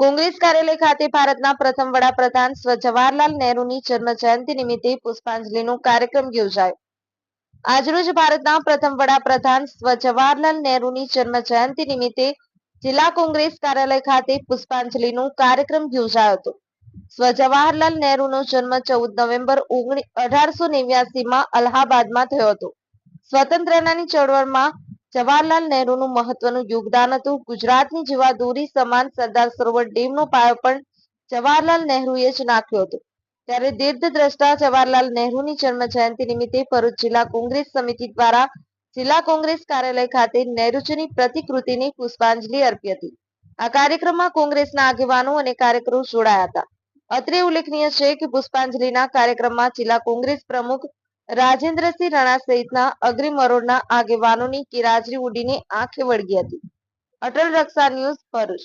કોંગ્રેસ કાર્યાલય ખાતે ભારતના પ્રથમ વડાપ્રધાન જવાહરલાલ નહેરુની જન્મ જયંતિ નિમિત્તે પુષ્પાંજલિનો કાર્યક્રમ યોજાયો. આજરોજ ભારતના પ્રથમ વડાપ્રધાન જવાહરલાલ નહેરુની જન્મ જયંતિ નિમિત્તે જિલ્લા કોંગ્રેસ કાર્યાલય ખાતે પુષ્પાંજલિનો કાર્યક્રમ યોજાયો હતો. સ્વ નહેરુનો જન્મ ચૌદ નવેમ્બર અઢારસો નેવ્યાસીમાં અલ્હાબાદમાં થયો હતો. સ્વતંત્રતાની ચળવળમાં જવાહરલાલ નહેરુનું મહત્વનું યોગદાન હતું. ગુજરાતની જીવાદોરી સમાન સરદાર સરોવર ડેમનો પાયો પણ જવાહરલાલ નહેરુએ જ નાખ્યો હતો. ત્યારે દીર્ઘદ્રષ્ટા જવાહરલાલ નહેરુની જન્મ જયંતિ નિમિત્તે ભરૂચ જિલ્લા કોંગ્રેસ સમિતિ દ્વારા જિલ્લા કોંગ્રેસ કાર્યાલય ખાતે નહેરુજીની પ્રતિકૃતિની પુષ્પાંજલિ અર્પી હતી. આ કાર્યક્રમમાં કોંગ્રેસના આગેવાનો અને કાર્યકરો જોડાયા હતા. અત્રે ઉલ્લેખનીય છે કે પુષ્પાંજલિના કાર્યક્રમમાં જિલ્લા કોંગ્રેસ પ્રમુખ રાજેન્દ્રસિંહ રાણા સહિતના અગ્રીમ હરોળના આગેવાનોની ગેરહાજરી ઉડીને આંખે વળગી હતી. અટલ રક્ષા ન્યૂઝ ભરૂચ.